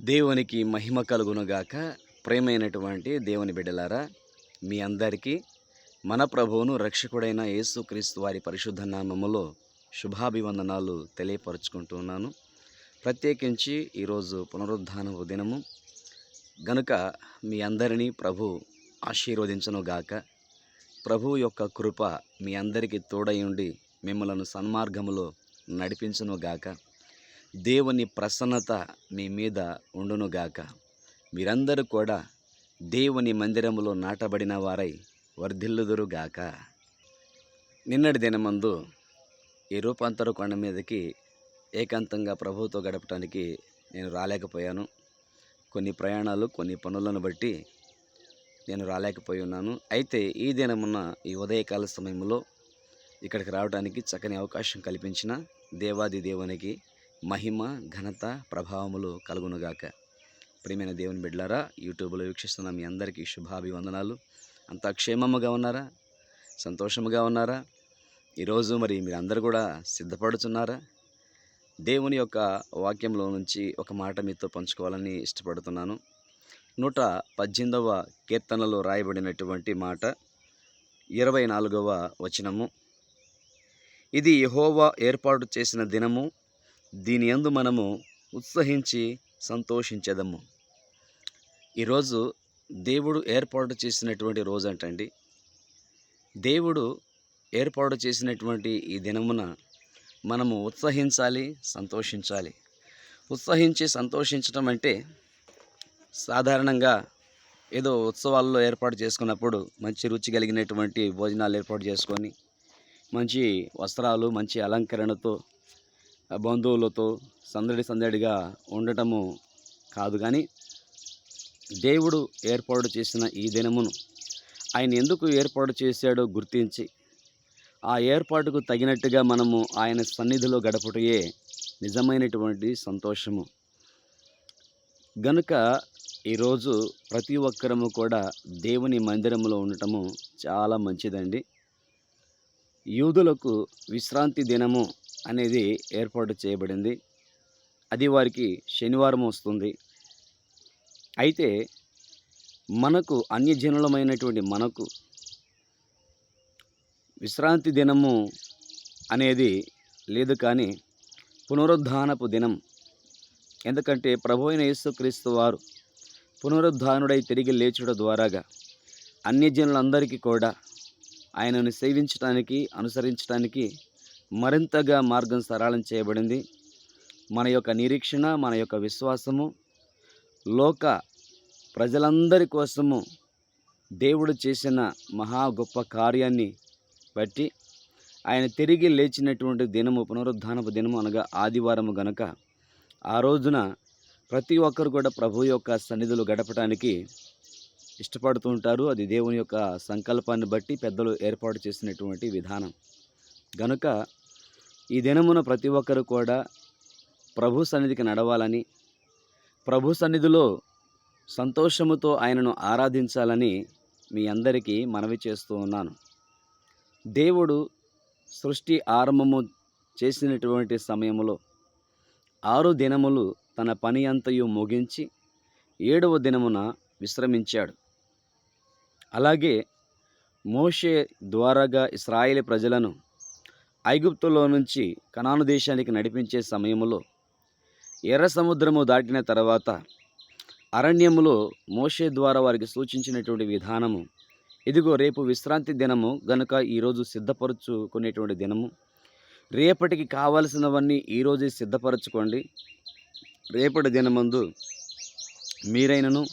దేవునికి మహిమ కలుగునుగాక. ప్రేమైనటువంటి దేవుని బిడ్డలారా మీ అందరికీ మన ప్రభువును రక్షకుడైన యేసుక్రీస్తు వారి పరిశుద్ధ నామములో శుభాభివందనాలు తెలియపరుచుకుంటున్నాను ప్రత్యేకించి ఈరోజు పునరుద్ధాన దినము. గనుక మీ అందరినీ ప్రభు ఆశీర్వదించనుగాక. ప్రభు యొక్క కృప మీ అందరికీ తోడై ఉండి మిమ్మలను సన్మార్గములో నడిపించునుగాక. దేవుని ప్రసన్నత మీ మీద ఉండునుగాక మీరందరూ కూడా దేవుని మందిరములో నాటబడిన వారై వర్ధిల్లుదురుగాక నిన్నటి దినమందు ఈ రూపాంతర కొండ మీదకి ఏకాంతంగా ప్రభువుతో గడపడానికి నేను రాలేకపోయాను. కొన్ని ప్రయాణాలు కొన్ని పనులను బట్టి నేను రాలేకపోయి ఉన్నాను. అయితే ఈ దినమున్న ఈ ఉదయకాల సమయంలో ఇక్కడికి రావడానికి చక్కని అవకాశం కల్పించిన దేవాది దేవునికి మహిమ ఘనత ప్రభావములు కలుగునుగాక. ప్రియమైన దేవుని బిడ్డలారా యూట్యూబ్లో వీక్షిస్తున్న మీ అందరికీ శుభాభివందనాలు. అంతా క్షేమముగా ఉన్నారా? సంతోషముగా ఉన్నారా? ఈరోజు మరి మీరందరూ కూడా సిద్ధపడుతున్నారా? దేవుని యొక్క వాక్యంలో నుంచి ఒక మాట మీతో పంచుకోవాలని ఇష్టపడుతున్నాను. నూట పద్దెనిమిదవ కీర్తనలో రాయబడినటువంటి మాట ఇరవై నాలుగవ వచనము. ఇది యహోవా ఏర్పాటు చేసిన దినము దీని ఎందు మనము ఉత్సహించి సంతోషించదము. ఈరోజు దేవుడు ఏర్పాటు చేసినటువంటి రోజు అంటండి దేవుడు ఏర్పాటు చేసినటువంటి ఈ దినమున మనము ఉత్సహించాలి సంతోషించాలి. ఉత్సహించి సంతోషించడం అంటే సాధారణంగా ఏదో ఉత్సవాల్లో ఏర్పాటు చేసుకున్నప్పుడు మంచి రుచి కలిగినటువంటి భోజనాలు ఏర్పాటు చేసుకొని మంచి వస్త్రాలు మంచి అలంకరణతో బంధువులతో సందడి సందడిగా ఉండటము కాదు కానీ దేవుడు ఏర్పాటు చేసిన ఈ దినమును ఆయన ఎందుకు ఏర్పాటు చేశాడో గుర్తించి ఆ ఏర్పాటుకు తగినట్టుగా మనము ఆయన సన్నిధిలో గడపటయే నిజమైనటువంటి సంతోషము. గనుక ఈరోజు ప్రతి ఒక్కరము కూడా దేవుని మందిరములో ఉండటము చాలా మంచిదండి. యూదులకు విశ్రాంతి దినము అనేది ఏర్పాటు చేయబడింది. అది వారికి శనివారం వస్తుంది. అయితే మనకు అన్యజనులమైనటువంటి మనకు విశ్రాంతి దినము అనేది లేదు కానీ పునరుద్ధానపు దినం. ఎందుకంటే ప్రభు అయిన యేసుక్రీస్తు వారు పునరుద్ధానుడై తిరిగి లేచుట ద్వారాగా అన్యజనులందరికీ కూడా ఆయనను సేవించడానికి అనుసరించడానికి మరింతగా మార్గం సరళం చేయబడింది. మన యొక్క నిరీక్షణ మన యొక్క విశ్వాసము లోక ప్రజలందరి కోసము దేవుడు చేసిన మహా గొప్ప కార్యాన్ని బట్టి ఆయన తిరిగి లేచినటువంటి దినము పునరుద్ధానపు దినము అనగా ఆదివారము గనక ఆ రోజున ప్రతి ఒక్కరు కూడా ప్రభు యొక్క సన్నిధులు గడపడానికి ఇష్టపడుతూ ఉంటారు. అది దేవుని యొక్క సంకల్పాన్ని బట్టి పెద్దలు ఏర్పాటు చేసినటువంటి విధానం. గనుక ఈ దినమున ప్రతి ఒక్కరు కూడా ప్రభు సన్నిధికి నడవాలని ప్రభు సన్నిధిలో సంతోషముతో ఆయనను ఆరాధించాలని మీ అందరికీ మనవి చేస్తూ ఉన్నాను. దేవుడు సృష్టి ఆరంభము చేసినటువంటి సమయంలో ఆరు దినములు తన పని అంతయు ముగించి ఏడవ దినమున విశ్రమించాడు. అలాగే మోషే ద్వారాగా ఇస్రాయేల్ ప్రజలను ఐగుప్తులో నుంచి కనాను దేశానికి నడిపించే సమయంలో ఎర్ర సముద్రము దాటిన తర్వాత అరణ్యములో మోషే ద్వారా వారికి సూచించినటువంటి విధానము ఇదిగో రేపు విశ్రాంతి దినము గనుక ఈరోజు సిద్ధపరచుకునేటువంటి దినము. రేపటికి కావలసినవన్నీ ఈరోజే సిద్ధపరచుకోండి. రేపటి దినమందు మీరైనను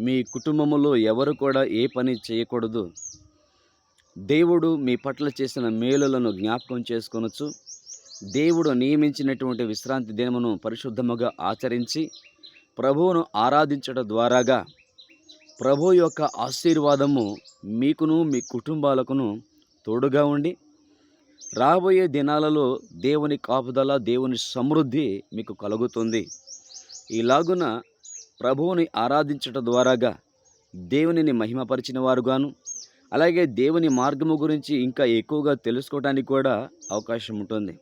మీ కుటుంబములో ఎవరు కూడా ఏ పని చేయకూడదు. దేవుడు మీ పట్ల చేసిన మేలులను జ్ఞాపకం చేసుకొనొచ్చు. దేవుడు నియమించినటువంటి విశ్రాంతి దినమును పరిశుద్ధముగా ఆచరించి ప్రభువును ఆరాధించడం ద్వారాగా ప్రభు యొక్క ఆశీర్వాదము మీకును మీ కుటుంబాలకును తోడుగా ఉండి రాబోయే దినాలలో దేవుని కాపుదల దేవుని సమృద్ధి మీకు కలుగుతుంది. ఇలాగున ప్రభువుని ఆరాధించటం ద్వారాగా దేవునిని మహిమపరిచిన వారుగాను అలాగే దేవుని మార్గము గురించి ఇంకా ఎక్కువగా తెలుసుకోవడానికి కూడా అవకాశం ఉంటుంది.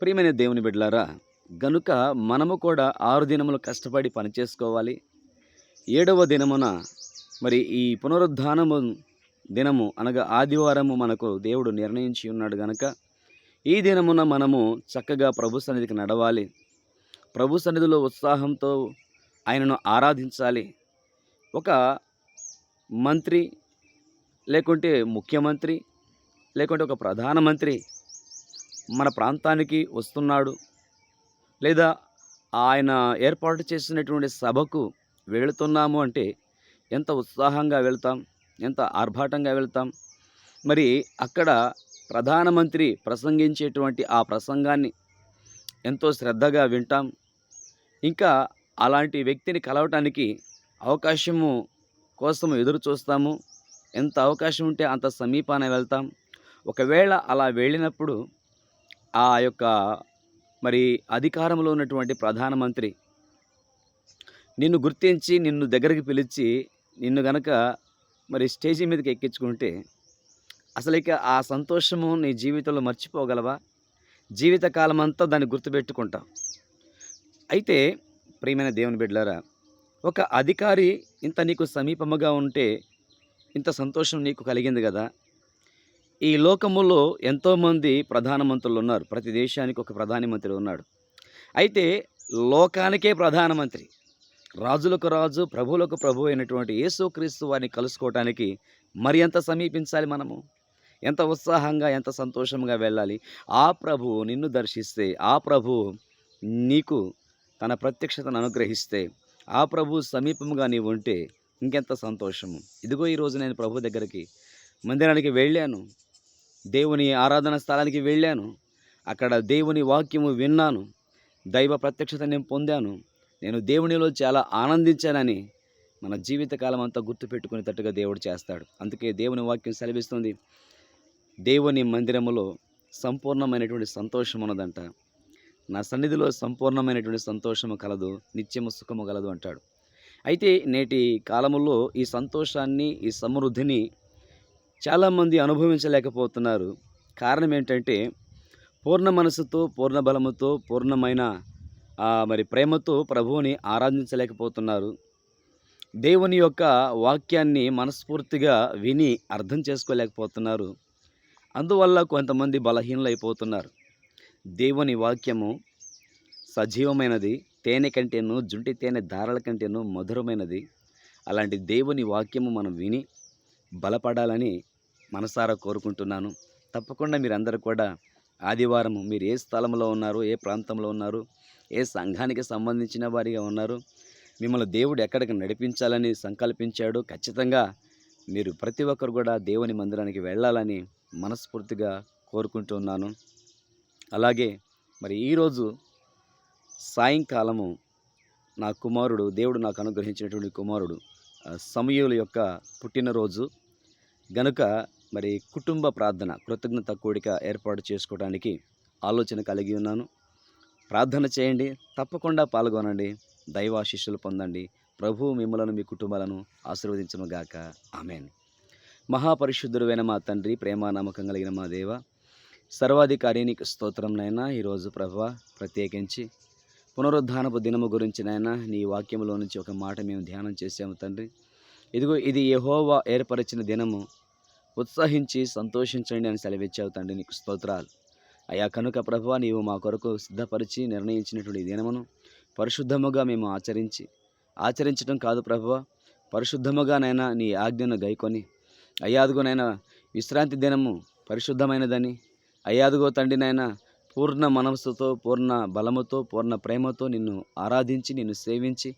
ప్రియమైన దేవుని బిడ్డలారా గనుక మనము కూడా ఆరు దినములు కష్టపడి పనిచేసుకోవాలి ఏడవ దినమున మరి ఈ పునరుద్ధానము దినము అనగా ఆదివారము మనకు దేవుడు నిర్ణయించి ఉన్నాడు గనక ఈ దినమున మనము చక్కగా ప్రభు సన్నిధికి నడవాలి. ప్రభు సన్నిధిలో ఉత్సాహంతో ఆయనను ఆరాధించాలి. ఒక మంత్రి లేకుంటే ముఖ్యమంత్రి లేకుంటే ఒక ప్రధానమంత్రి మన ప్రాంతానికి వస్తున్నాడు. లేదా ఆయన ఏర్పాటు చేసినటువంటి సభకు వెళుతున్నాము అంటే ఎంత ఉత్సాహంగా వెళ్తాం ఎంత ఆర్భాటంగా వెళ్తాం. మరి అక్కడ ప్రధానమంత్రి ప్రసంగించేటువంటి ఆ ప్రసంగాన్ని ఎంతో శ్రద్ధగా వింటాం. ఇంకా అలాంటి వ్యక్తిని కలవటానికి అవకాశము కోసం ఎదురు చూస్తాము ఎంత అవకాశం ఉంటే అంత సమీపాన వెళ్తాం. ఒకవేళ అలా వెళ్ళినప్పుడు ఆ యొక్క మరి అధికారంలో ఉన్నటువంటి ప్రధానమంత్రి నిన్ను గుర్తించి నిన్ను దగ్గరికి పిలిచి నిన్ను గనక మరి స్టేజి మీదకి ఎక్కించుకుంటే అసలు ఇక ఆ సంతోషము నీ జీవితంలో మర్చిపోగలవా? జీవితకాలం అంతా దాన్ని గుర్తుపెట్టుకుంటాం. అయితే ప్రియమైన దేవుని బిడ్డలారా ఒక అధికారి ఇంత నీకు సమీపముగా ఉంటే ఇంత సంతోషం నీకు కలిగింది కదా? ఈ లోకములో ఎంతోమంది ప్రధానమంత్రులు ఉన్నారు ప్రతి దేశానికి ఒక ప్రధానమంత్రి ఉన్నాడు. అయితే లోకానికే ప్రధానమంత్రి రాజులకు రాజు ప్రభువులకు ప్రభు అయినటువంటి యేసుక్రీస్తు వారిని కలుసుకోవటానికి మరి ఎంత సమీపించాలి మనము? ఎంత ఉత్సాహంగా ఎంత సంతోషంగా వెళ్ళాలి? ఆ ప్రభువు నిన్ను దర్శిస్తే ఆ ప్రభువు నీకు తన ప్రత్యక్షతను అనుగ్రహిస్తే ఆ ప్రభు సమీపంగా నీవు ఉంటే ఇంకెంత సంతోషము. ఇదిగో ఈరోజు నేను ప్రభు దగ్గరికి మందిరానికి వెళ్ళాను. దేవుని ఆరాధన స్థలానికి వెళ్ళాను. అక్కడ దేవుని వాక్యము విన్నాను. దైవ ప్రత్యక్షత నేను పొందాను. నేను దేవునిలో చాలా ఆనందించానని మన జీవితకాలం అంతా గుర్తుపెట్టుకునేటట్టుగా దేవుడు చేస్తాడు. అందుకే దేవుని వాక్యం సెలవిస్తుంది. దేవుని మందిరములో సంపూర్ణమైనటువంటి సంతోషం ఉన్నదంట. నా సన్నిధిలో సంపూర్ణమైనటువంటి సంతోషము కలదు. నిత్యము సుఖము కలదు అంటాడు. అయితే నేటి కాలంలో ఈ సంతోషాన్ని ఈ సమృద్ధిని చాలామంది అనుభవించలేకపోతున్నారు. కారణం ఏంటంటే పూర్ణ మనసుతో పూర్ణ బలముతో పూర్ణమైన మరి ప్రేమతో ప్రభువుని ఆరాధించలేకపోతున్నారు. దేవుని యొక్క వాక్యాన్ని మనస్ఫూర్తిగా విని అర్థం చేసుకోలేకపోతున్నారు. అందువల్ల కొంతమంది బలహీనలు అయిపోతున్నారు దేవుని వాక్యము సజీవమైనది. తేనె కంటేను జుంటి తేనె దారాల కంటేను మధురమైనది. అలాంటి దేవుని వాక్యము మనం విని బలపడాలని మనసారా కోరుకుంటున్నాను. తప్పకుండా మీరందరూ కూడా ఆదివారం మీరు ఏ స్థలంలో ఉన్నారు ఏ ప్రాంతంలో ఉన్నారు ఏ సంఘానికి సంబంధించిన వారిగా ఉన్నారు మిమ్మల్ని దేవుడు ఎక్కడికి నడిపించాలని సంకల్పించాడు ఖచ్చితంగా మీరు ప్రతి ఒక్కరు కూడా దేవుని మందిరానికి వెళ్ళాలని మనస్ఫూర్తిగా కోరుకుంటున్నాను. అలాగే మరి ఈరోజు సాయంకాలము నా కుమారుడు దేవుడు నాకు అనుగ్రహించినటువంటి కుమారుడు సమయుల యొక్క పుట్టినరోజు. గనుక మరి కుటుంబ ప్రార్థన కృతజ్ఞత కూడిక ఏర్పాటు చేసుకోవడానికి ఆలోచన కలిగి ఉన్నాను. ప్రార్థన చేయండి తప్పకుండా పాల్గొనండి దైవాశిష్యులు పొందండి. ప్రభు మిమ్మలను మీ కుటుంబాలను ఆశీర్వదించమగాక ఆమెన్. మహాపరిశుద్ధుడైన మా తండ్రి ప్రేమ నమ్మకం కలిగిన మా దేవ సర్వాధికారి నీకు స్తోత్రంనైనా ఈరోజు ప్రభు ప్రత్యేకించి పునరుద్ధానపు దినము గురించి నాయన నీ వాక్యంలో నుంచి ఒక మాట మేము ధ్యానం చేసాము తండ్రి. ఇదిగో ఇది యహోవా ఏర్పరిచిన దినము. ఉత్సహించి సంతోషించండి అని సెలవిచ్చావు తండ్రి నీకు స్తోత్రాలు. అయా కనుక ప్రభువ నీవు మా కొరకు సిద్ధపరిచి నిర్ణయించినటువంటి దినమును పరిశుద్ధముగా మేము ఆచరించి ఆచరించడం కాదు ప్రభువ పరిశుద్ధముగానైనా నీ ఆజ్ఞను గైకొని అయ్యాదుగోనైనా విశ్రాంతి దినము పరిశుద్ధమైనదని అయ్యాదుగో తండ్రినైనా పూర్ణ మనస్సుతో పూర్ణ బలముతో పూర్ణ ప్రేమతో నిన్ను ఆరాధించి నిన్ను సేవించి.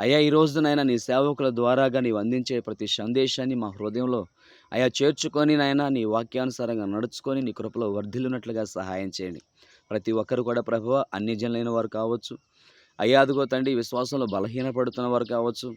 అయ్యా ఈ రోజునైనా నీ సేవకుల ద్వారాగా నీవు అందించే ప్రతి సందేశాన్ని మా హృదయంలో అయా చేర్చుకొని నాయన నీ వాక్యానుసారంగా నడుచుకొని నీ కృపలో వర్ధిల్లునట్లుగా సహాయం చేయండి. ప్రతి ఒక్కరు కూడా ప్రభువ అన్నిజనలైన వారు కావచ్చు. అయ్యాదుగో తండ్రి విశ్వాసంలో బలహీనపడుతున్న వారు కావచ్చు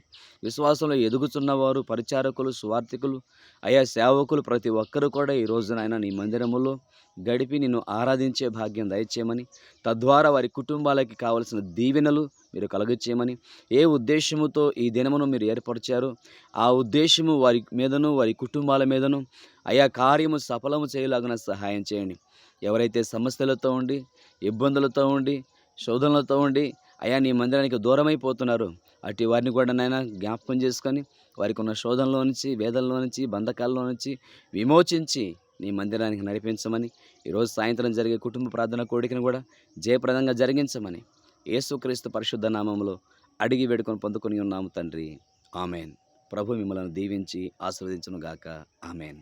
విశ్వాసంలో ఎదుగుతున్నవారు పరిచారకులు స్వార్థికులు అయా సేవకులు ప్రతి ఒక్కరు కూడా ఈ ఆయన నీ మందిరములో గడిపి నిన్ను ఆరాధించే భాగ్యం దయచేయమని తద్వారా వారి కుటుంబాలకి కావలసిన దీవెనలు మీరు కలుగచేయమని ఏ ఉద్దేశముతో ఈ దినమును మీరు ఏర్పరిచారో ఆ ఉద్దేశము వారి మీదను వారి కుటుంబాల మీదను అయా కార్యము సఫలము చేయలాగిన సహాయం చేయండి. ఎవరైతే సమస్యలతో ఉండి ఇబ్బందులతో ఉండి శోధనలతో ఉండి అయా నీ మందిరానికి దూరమైపోతున్నారు. అటు వారిని కూడా నాయన జ్ఞాపకం చేసుకొని వారికి ఉన్న శోధనలో నుంచి వేదల్లో నుంచి బంధకాల్లో నుంచి విమోచించి నీ మందిరానికి నడిపించమని ఈరోజు సాయంత్రం జరిగే కుటుంబ ప్రార్థన కోడికను కూడా జయప్రదంగా జరిగించమని యేసుక్రీస్తు పరిశుద్ధ నామంలో అడిగి వేడుకొని పొందుకొని ఉన్నాము తండ్రి. ఆమెన్. ప్రభు మిమ్మల్ని దీవించి ఆశీర్వదించును గాక ఆమెన్.